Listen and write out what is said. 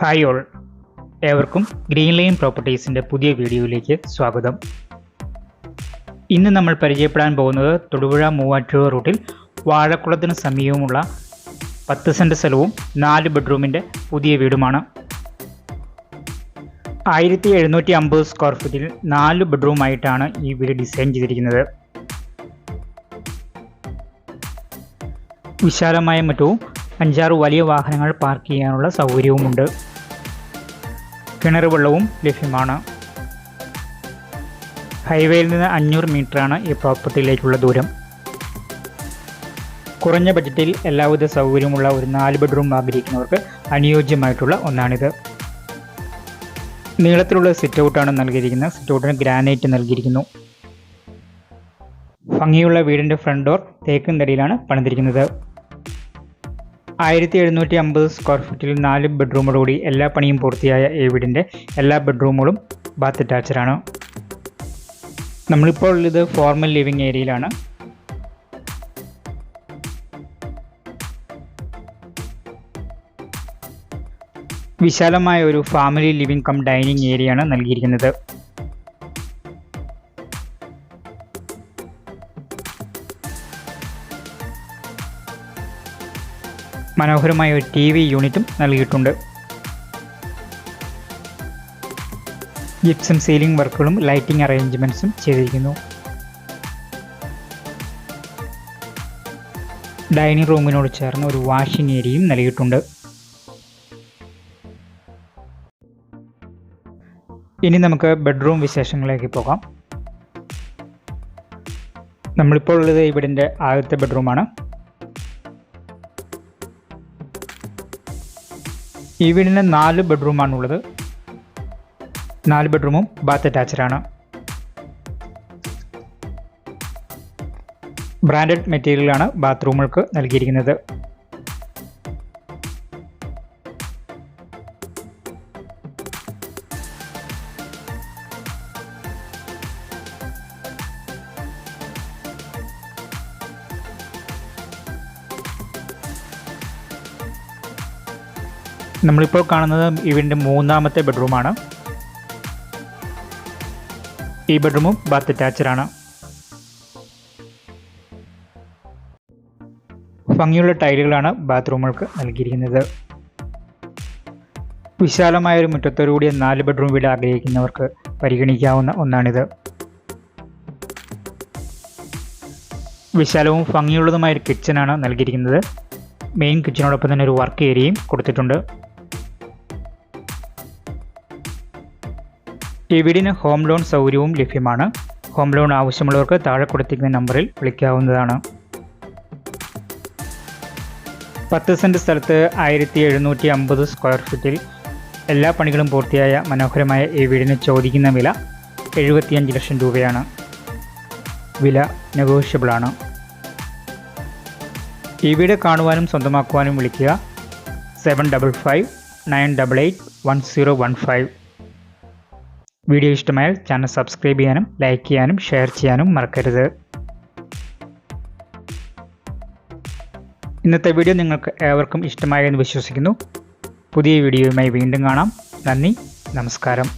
Hi all. ഏവർക്കും green line പ്രോപ്പർട്ടീസിന്റെ പുതിയ വീഡിയോയിലേക്ക് സ്വാഗതം. ഇന്ന് നമ്മൾ പരിചയപ്പെടാൻ പോകുന്നത് തൊടുപുഴ മൂവാറ്റുപുഴ റൂട്ടിൽ വാഴക്കുളത്തിന് സമീപമുള്ള പത്ത് സെന്റ് സ്ഥലവും നാല് ബെഡ്റൂമിന്റെ പുതിയ വീടുമാണ്. ആയിരത്തി എഴുന്നൂറ്റി അമ്പത് സ്ക്വയർ ഫീറ്റിൽ നാല് ബെഡ്റൂമായിട്ടാണ് ഈ വീട് ഡിസൈൻ ചെയ്തിരിക്കുന്നത്. വിശാലമായ മറ്റവും അഞ്ചാറ് വലിയ വാഹനങ്ങൾ പാർക്ക് ചെയ്യാനുള്ള സൗകര്യവുമുണ്ട്. കിണർ വെള്ളവും ലഭ്യമാണ്. ഹൈവേയിൽ നിന്ന് അഞ്ഞൂറ് മീറ്ററാണ് ഈ പ്രോപ്പർട്ടിയിലേക്കുള്ള ദൂരം. കുറഞ്ഞ ബഡ്ജറ്റിൽ എല്ലാവിധ സൗകര്യമുള്ള ഒരു നാല് ബെഡ്റൂം ആഗ്രഹിക്കുന്നവർക്ക് അനുയോജ്യമായിട്ടുള്ള ഒന്നാണിത്. നീളത്തിലുള്ള സിറ്റ് ഔട്ടാണ് നൽകിയിരിക്കുന്നത്. സിറ്റ് ഔട്ടിന് ഗ്രാനൈറ്റ് നൽകിയിരിക്കുന്നു. ഭംഗിയുള്ള വീടിന്റെ ഫ്രണ്ട് ഡോർ തേക്കും തടിയിലാണ് പണിതിരിക്കുന്നത്. ആയിരത്തി എഴുന്നൂറ്റി അമ്പത് സ്ക്വയർ ഫീറ്റിൽ നാല് ബെഡ്റൂമോടുകൂടി എല്ലാ പണിയും പൂർത്തിയായ ഈ വീടിന്റെ എല്ലാ ബെഡ്റൂമുകളും ബാത്ത് അറ്റാച്ചഡാണ് നമ്മളിപ്പോൾ ഉള്ളത് ഫോർമൽ ലിവിങ് ഏരിയയിലാണ് വിശാലമായ ഒരു ഫാമിലി ലിവിംഗ് കം ഡൈനിങ് ഏരിയയാണ് നൽകിയിരിക്കുന്നത്. മനോഹരമായ ഒരു ടി വി യൂണിറ്റും നൽകിയിട്ടുണ്ട്. ജിപ്സം സീലിംഗ് വർക്കുകളും ലൈറ്റിംഗ് അറേഞ്ച്മെന്റ്സും ചെയ്തിരിക്കുന്നു. ഡൈനിങ് റൂമിനോട് ചേർന്ന് ഒരു വാഷിംഗ് ഏരിയയും നൽകിയിട്ടുണ്ട്. ഇനി നമുക്ക് ബെഡ്റൂം വിശേഷങ്ങളിലേക്ക് പോകാം. നമ്മളിപ്പോൾ ഉള്ളത് ഇവിടിന്റെ ആദ്യത്തെ ബെഡ്റൂമാണ് ഈ വീടിന് നാല് ബെഡ്റൂമാണ് ഉള്ളത് നാല് ബെഡ്റൂമും ബാത്ത് അറ്റാച്ചഡാണ്. ബ്രാൻഡഡ് മെറ്റീരിയലാണ് ബാത്റൂമുകൾക്ക് നൽകിയിരിക്കുന്നത്. നമ്മളിപ്പോൾ കാണുന്നത് ഇവന്റെ മൂന്നാമത്തെ ബെഡ്റൂമാണ്. ഈ ബെഡ്റൂമും ബാത്ത് അറ്റാച്ചഡാണ് ഭംഗിയുള്ള ടൈലുകളാണ് ബാത്റൂമുകൾക്ക് നൽകിയിരിക്കുന്നത്. വിശാലമായ ഒരു മുറ്റത്തോടുകൂടിയ നാല് ബെഡ്റൂം വീട് ആഗ്രഹിക്കുന്നവർക്ക് പരിഗണിക്കാവുന്ന ഒന്നാണിത്. വിശാലവും ഭംഗിയുള്ളതുമായ ഒരു കിച്ചനാണ് നൽകിയിരിക്കുന്നത്. മെയിൻ കിച്ചനോടൊപ്പം തന്നെ ഒരു വർക്ക് ഏരിയയും കൊടുത്തിട്ടുണ്ട്. ഈ വീടിന് ഹോം ലോൺ സൗകര്യവും ലഭ്യമാണ്? ഹോം ലോൺ ആവശ്യമുള്ളവർക്ക് താഴെ കൊടുത്തിരിക്കുന്ന നമ്പറിൽ വിളിക്കാവുന്നതാണ്. പത്ത് സെന്റ് സ്ഥലത്ത് ആയിരത്തി എഴുന്നൂറ്റി അമ്പത് സ്ക്വയർ ഫീറ്റിൽ എല്ലാ പണികളും പൂർത്തിയായ മനോഹരമായ ഈ വീടിന് ചോദിക്കുന്ന വില എഴുപത്തിയഞ്ച് ലക്ഷം രൂപയാണ്. വില നെഗോഷ്യബിളാണ്. ഈ വീട് കാണുവാനും സ്വന്തമാക്കുവാനും വിളിക്കുക. Seven double five nine double eight one zero one five. Video ഇഷ്ടമായാൽ ചാനൽ സബ്സ്ക്രൈബ് ചെയ്യാനും ലൈക്ക് ചെയ്യാനും ഷെയർ ചെയ്യാനും മറക്കരുത്. ഇന്നത്തെ വീഡിയോ നിങ്ങൾക്ക് ഏവർക്കും ഇഷ്ടമായെന്ന് വിശ്വസിക്കുന്നു. പുതിയ വീഡിയോയുമായി വീണ്ടും കാണാം. നന്ദി നമസ്കാരം.